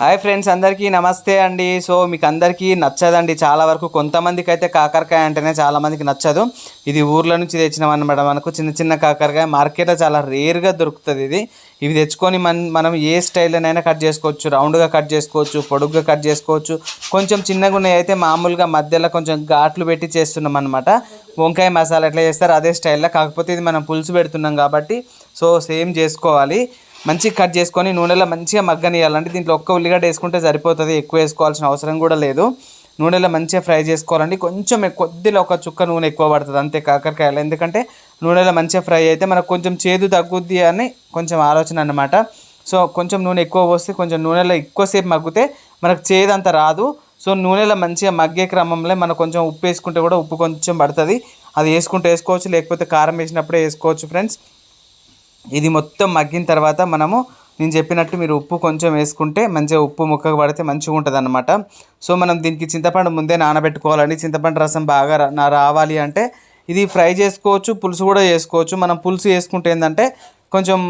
Hi friends అందరికీ నమస్తే అండి. సో మీకు అందరికీ నచ్చదండి. చాలా వరకు కొంతమందికి అయితే కాకరకాయ అంటేనే చాలామందికి నచ్చదు. ఇది ఊర్ల నుంచి తెచ్చినాం అనమాట మనకు చిన్న చిన్న కాకరకాయ మార్కెట్లో చాలా రేర్గా దొరుకుతుంది ఇది. ఇవి తెచ్చుకొని మన మనం ఏ స్టైల్లోనైనా కట్ చేసుకోవచ్చు. రౌండ్గా కట్ చేసుకోవచ్చు పొడుగ్గా కట్ చేసుకోవచ్చు. కొంచెం చిన్నగా ఉన్నాయి అయితే మామూలుగా మధ్యలో కొంచెం ఘాట్లు పెట్టి చేస్తున్నాం అనమాట వంకాయ మసాలా ఎట్లా చేస్తారు అదే స్టైల్లో. కాకపోతే ఇది మనం పులుసు పెడుతున్నాం కాబట్టి సో సేమ్ చేసుకోవాలి. మంచిగా కట్ చేసుకొని నూనెలో మంచిగా మగ్గనియాలంటే దీంట్లో ఒక్క ఉల్లిగడ్డ వేసుకుంటే సరిపోతుంది. ఎక్కువ వేసుకోవాల్సిన అవసరం కూడా లేదు. నూనెలో మంచిగా ఫ్రై చేసుకోవాలండి. కొంచెం కొద్దిలో ఒక చుక్క నూనె ఎక్కువ పడుతుంది. అంతే కాకరకాయలు. ఎందుకంటే నూనెలో మంచిగా ఫ్రై అయితే మనకు కొంచెం చేదు తగ్గుద్ది అని కొంచెం ఆలోచన అనమాట సో కొంచెం నూనె ఎక్కువ పోస్తే కొంచెం నూనెలో ఎక్కువసేపు మగ్గితే మనకు చేదు అంత రాదు. సో నూనెలో మంచిగా మగ్గే క్రమంలో మనం కొంచెం ఉప్పు వేసుకుంటే కూడా ఉప్పు కొంచెం పడుతుంది. అది వేసుకుంటే వేసుకోవచ్చు. లేకపోతే కారం వేసినప్పుడే వేసుకోవచ్చు ఫ్రెండ్స్. ఇది మొత్తం మగ్గిన తర్వాత మనము నేను చెప్పినట్టు మీరు ఉప్పు కొంచెం వేసుకుంటే మంచిగా ఉప్పు ముక్కకు పడితే మంచిగా ఉంటుంది అనమాట సో మనం దీనికి చింతపండు ముందే నానబెట్టుకోవాలండి. చింతపండు రసం బాగా రా- నా రావాలి అంటే ఇది ఫ్రై చేసుకోవచ్చు పులుసు కూడా చేసుకోవచ్చు. మనం పులుసు వేసుకుంటే ఏంటంటే కొంచెం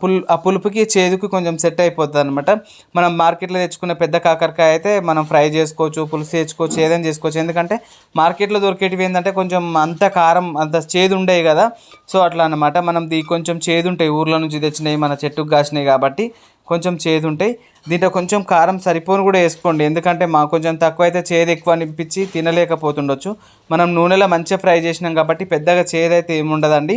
పుల్ ఆ పులుపుకి చేదుకి కొంచెం సెట్ అయిపోతుంది అనమాట మనం మార్కెట్లో తెచ్చుకున్న పెద్ద కాకరకాయ అయితే మనం ఫ్రై చేసుకోవచ్చు పులుసు చేసుకోవచ్చు ఏదైనా చేసుకోవచ్చు. ఎందుకంటే మార్కెట్లో దొరికేటివి ఏంటంటే కొంచెం అంత కారం అంత చేదు ఉండేవి కదా. సో అట్లా అనమాట మనం దీ కొంచెం చేదు ఉంటాయి. ఊర్లో నుంచి తెచ్చినవి మన చెట్టుకు కాసినాయి కాబట్టి కొంచెం చేదు ఉంటాయి. దీంట్లో కొంచెం కారం సరిపోను కూడా వేసుకోండి. ఎందుకంటే మాకు కొంచెం తక్కువ అయితే చేదు ఎక్కువ అనిపించి తినలేకపోతుండొచ్చు. మనం నూనెలో మంచిగా ఫ్రై చేసినాం కాబట్టి పెద్దగా చేదు అయితే ఏమి ఉండదండి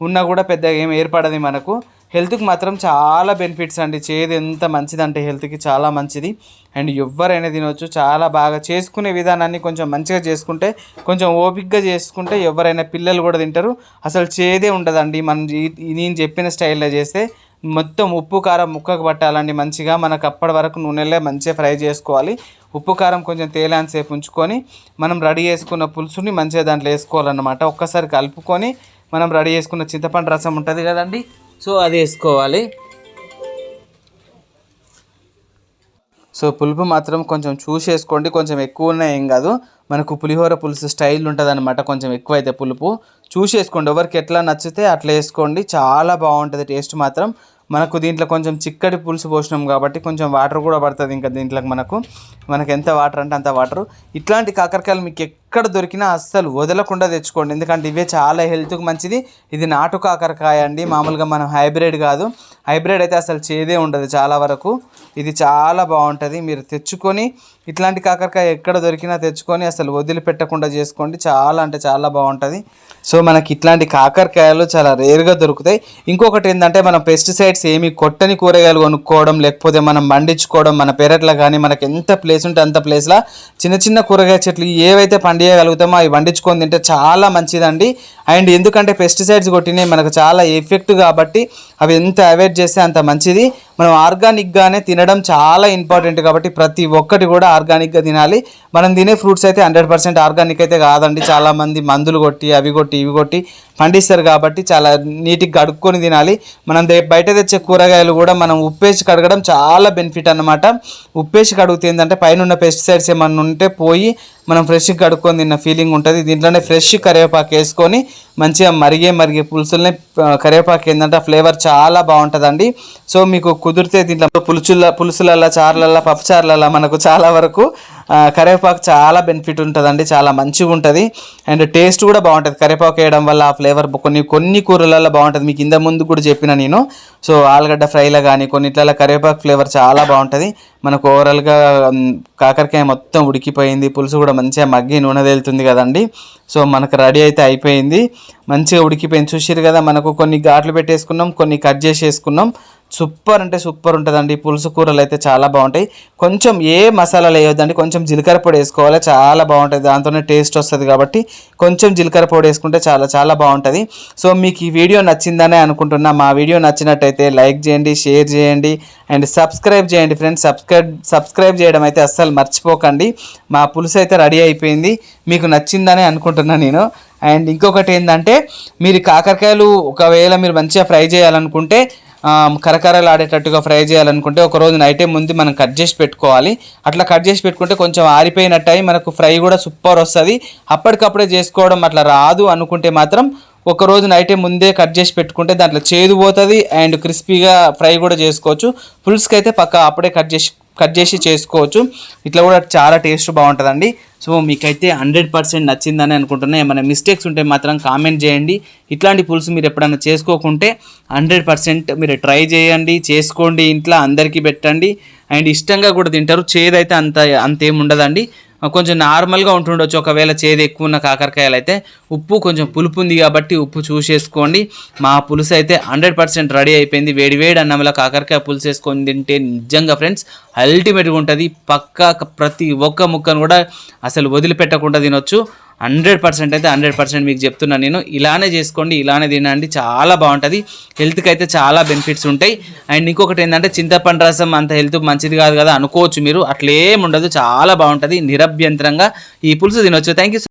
ఉన్నా కూడా పెద్దగా ఏం ఏర్పడదు మనకు. హెల్త్కి మాత్రం చాలా బెనిఫిట్స్ అండి. చేదు ఎంత మంచిదంటే హెల్త్కి చాలా మంచిది. అండ్ ఎవరైనా తినవచ్చు చాలా బాగా చేసుకునే విధానాన్ని కొంచెం మంచిగా చేసుకుంటే కొంచెం ఓపిక్గా చేసుకుంటే ఎవరైనా పిల్లలు కూడా తింటారు. అసలు చేదే ఉండదండి. మనం నేను చెప్పిన స్టైల్లో చేస్తే మొత్తం ఉప్పు కారం ముక్కకు పట్టాలండి మంచిగా. మనకు అప్పటి వరకు నూనెలో మంచిగా ఫ్రై చేసుకోవాలి. ఉప్పు కారం కొంచెం తేలాన్సేపు ఉంచుకొని మనం రెడీ చేసుకున్న పులుసుని మంచిగా దాంట్లో వేసుకోవాలన్నమాట. ఒక్కసారి కలుపుకొని మనం రెడీ చేసుకున్న చింతపండు రసం ఉంటుంది కదండి. సో అది వేసుకోవాలి. సో పులుపు మాత్రం కొంచెం చూసి వేసుకోండి. కొంచెం ఎక్కువ ఉన్నా ఏం కాదు. మనకు పులిహోర పులుసు స్టైల్ ఉంటుంది అనమాట కొంచెం ఎక్కువ అయితే పులుపు. చూసి వేసుకోండి. ఎవరికి ఎట్లా నచ్చితే అట్లా వేసుకోండి. చాలా బాగుంటుంది టేస్ట్ మాత్రం. మనకు దీంట్లో కొంచెం చిక్కటి పులుసు పోసినాం కాబట్టి కొంచెం వాటర్ కూడా పడుతుంది ఇంకా దీంట్లోకి మనకు. మనకు ఎంత వాటర్ అంటే అంత వాటర్. ఇట్లాంటి కాకరకాయలు మీకు ఎక్కడ దొరికినా అస్సలు వదలకుండా తెచ్చుకోండి. ఎందుకంటే ఇవే చాలా హెల్త్కి మంచిది. ఇది నాటు కాకరకాయ అండి. మామూలుగా మనం హైబ్రిడ్ కాదు. హైబ్రిడ్ అయితే అసలు చేదే ఉండదు చాలా వరకు. ఇది చాలా బాగుంటుంది. మీరు తెచ్చుకొని ఇట్లాంటి కాకరకాయ ఎక్కడ దొరికినా తెచ్చుకొని అసలు వదిలిపెట్టకుండా చేసుకోండి. చాలా అంటే చాలా బాగుంటుంది. సో మనకి ఇట్లాంటి కాకరకాయలు చాలా రేర్గా దొరుకుతాయి. ఇంకొకటి ఏంటంటే మనం పెస్టిసైడ్స్ ఏమి కొట్టని కూరగాయలు కొనుక్కోవడం లేకపోతే మనం పండించుకోవడం మన పెరట్లో కానీ మనకి ఎంత ప్లేస్ ఉంటే అంత ప్లేస్లో చిన్న చిన్న కూరగాయ చెట్లు ఏవైతే పండియగలుగుతామో అవి పండించుకొని తింటే చాలా మంచిదండి. అండ్ ఎందుకంటే పెస్టిసైడ్స్ కొట్టినవి మనకు చాలా ఎఫెక్ట్ కాబట్టి అవి ఎంత అవాయిడ్ చేస్తే అంత మంచిది. మనం ఆర్గానిక్గానే తినడం చాలా ఇంపార్టెంట్ కాబట్టి ప్రతి ఒక్కటి కూడా ఆర్గానిక్గా తినాలి. మనం తినే ఫ్రూట్స్ అయితే హండ్రెడ్ పర్సెంట్ ఆర్గానిక్ అయితే కాదండి. చాలామంది మందులు కొట్టి అవి కొట్టి ఇవి కొట్టి పండిస్తారు కాబట్టి చాలా నీట్గా కడుక్కొని తినాలి. మనం బయట తెచ్చే కూరగాయలు కూడా మనం ఉప్పేసి కడగడం చాలా బెనిఫిట్ అన్నమాట. ఉప్పేసి కడుగుతే ఏంటంటే పైన ఉన్న పెస్టిసైడ్స్ ఏమన్నా ఉంటే పోయి మనం ఫ్రెష్గా కడుక్కొని తిన్న ఫీలింగ్ ఉంటుంది. దీంట్లోనే ఫ్రెష్ కరివేపాకు వేసుకొని మంచిగా మరిగే మరిగే పులుసుల్ని కరివేపాకు ఏంటంటే ఆ ఫ్లేవర్ చాలా బాగుంటుందండి. సో మీకు కుదిరితే దీంట్లో పులుసుల పులుసులల్లో చారులల్లో పప్పుచారులల్లో మనకు చాలా వరకు కరివేపాకు చాలా బెనిఫిట్ ఉంటుందండి చాలా మంచిగా ఉంటుంది. అండ్ టేస్ట్ కూడా బాగుంటుంది. కరివేపాకు వేయడం వల్ల ఆ ఫ్లేవర్ కొన్ని కొన్ని కూరలలో బాగుంటుంది. మీకు ఇంత ముందు కూడా చెప్పిన నేను. సో ఆలుగడ్డ ఫ్రైలో కానీ కొన్నిట్లలో కరివేపాకు ఫ్లేవర్ చాలా బాగుంటుంది. మనకు ఓవరాల్గా కాకరకాయ మొత్తం ఉడికిపోయింది. పులుసు కూడా మంచిగా మగ్గి నూనె తేలుతుంది కదండి. సో మనకు రెడీ అయితే అయిపోయింది. మంచిగా ఉడికిపోయింది. చూసిరు కదా మనకు కొన్ని ఘాట్లు పెట్టేసుకున్నాం కొన్ని కట్ చేసి వేసుకున్నాం సూపర్ అంటే సూపర్ ఉంటుందండి. పులుసు కూరలు అయితే చాలా బాగుంటాయి. కొంచెం ఏ మసాలాలు వేయొద్దండి. కొంచెం జీలకర్ర పొడి వేసుకోవాలి. చాలా బాగుంటుంది. దాంతోనే టేస్ట్ వస్తుంది కాబట్టి కొంచెం జీలకర్ర పొడి వేసుకుంటే చాలా చాలా బాగుంటుంది. సో మీకు ఈ వీడియో నచ్చిందనే అనుకుంటున్నా. మా వీడియో నచ్చినట్టయితే లైక్ చేయండి షేర్ చేయండి అండ్ సబ్స్క్రైబ్ చేయండి ఫ్రెండ్స్. సబ్స్క్రైబ్ సబ్స్క్రైబ్ చేయడం అయితే అస్సలు మర్చిపోకండి. మా పులుసు అయితే రెడీ అయిపోయింది. మీకు నచ్చిందనే అనుకుంటున్నాను నేను. అండ్ ఇంకొకటి ఏంటంటే మీరు కాకరకాయలు ఒకవేళ మీరు మంచిగా ఫ్రై చేయాలనుకుంటే కరకరలు ఆడేటట్టుగా ఫ్రై చేయాలనుకుంటే ఒక రోజు నైటే ముందు మనం కట్ చేసి పెట్టుకోవాలి. అట్లా కట్ చేసి పెట్టుకుంటే కొంచెం ఆరిపోయినట్టు అయి మనకు ఫ్రై కూడా సూపర్ వస్తుంది. అప్పటికప్పుడే చేసుకోవడం అట్లా రాదు అనుకుంటే మాత్రం ఒక రోజు నైటే ముందే కట్ చేసి పెట్టుకుంటే దాంట్లో చేదు పోతుంది అండ్ క్రిస్పీగా ఫ్రై కూడా చేసుకోవచ్చు. పులుసుకి అయితే పక్క అప్పుడే కట్ చేసి కట్ చేసి చేసుకోవచ్చు. ఇట్లా కూడా చాలా టేస్ట్ బాగుంటుందండి. సో మీకైతే హండ్రెడ్ పర్సెంట్ నచ్చిందని అనుకుంటున్నా. ఏమైనా మిస్టేక్స్ ఉంటే మాత్రం కామెంట్ చేయండి. ఇట్లాంటి పులుసు మీరు ఎప్పుడైనా చేసుకోకుంటే హండ్రెడ్ పర్సెంట్ మీరు ట్రై చేయండి చేసుకోండి ఇంట్లో అందరికీ పెట్టండి. అండ్ ఇష్టంగా కూడా తింటారు. చేదైతే అంత అంతేం ఉండదండి కొంచెం నార్మల్గా ఉంటుండొచ్చు. ఒకవేళ చేదు ఎక్కువ ఉన్న కాకరకాయలు అయితే ఉప్పు కొంచెం పులుపు ఉంది కాబట్టి ఉప్పు చూసేసుకోండి. మా పులుసు అయితే హండ్రెడ్ పర్సెంట్ రెడీ అయిపోయింది. వేడి వేడి అన్నంలో కాకరకాయ పులుసు వేసుకొని తింటే నిజంగా ఫ్రెండ్స్ అల్టిమేట్గా ఉంటుంది. పక్క ప్రతి ఒక్క ముక్కను కూడా అసలు వదిలిపెట్టకుండా తినొచ్చు. హండ్రెడ్ పర్సెంట్ అయితే హండ్రెడ్ పర్సెంట్ మీకు చెప్తున్నాను నేను. ఇలానే చేసుకోండి ఇలానే తినండి చాలా బాగుంటుంది. హెల్త్కి అయితే చాలా బెనిఫిట్స్ ఉంటాయి. అండ్ ఇంకొకటి ఏంటంటే చింతపండు రసం అంత హెల్త్ మంచిది కాదు కదా అనుకోవచ్చు మీరు. అట్లేం ఉండదు చాలా బాగుంటుంది నిరభ్యంతరంగా ఈ పులుసు తినొచ్చు. Thank you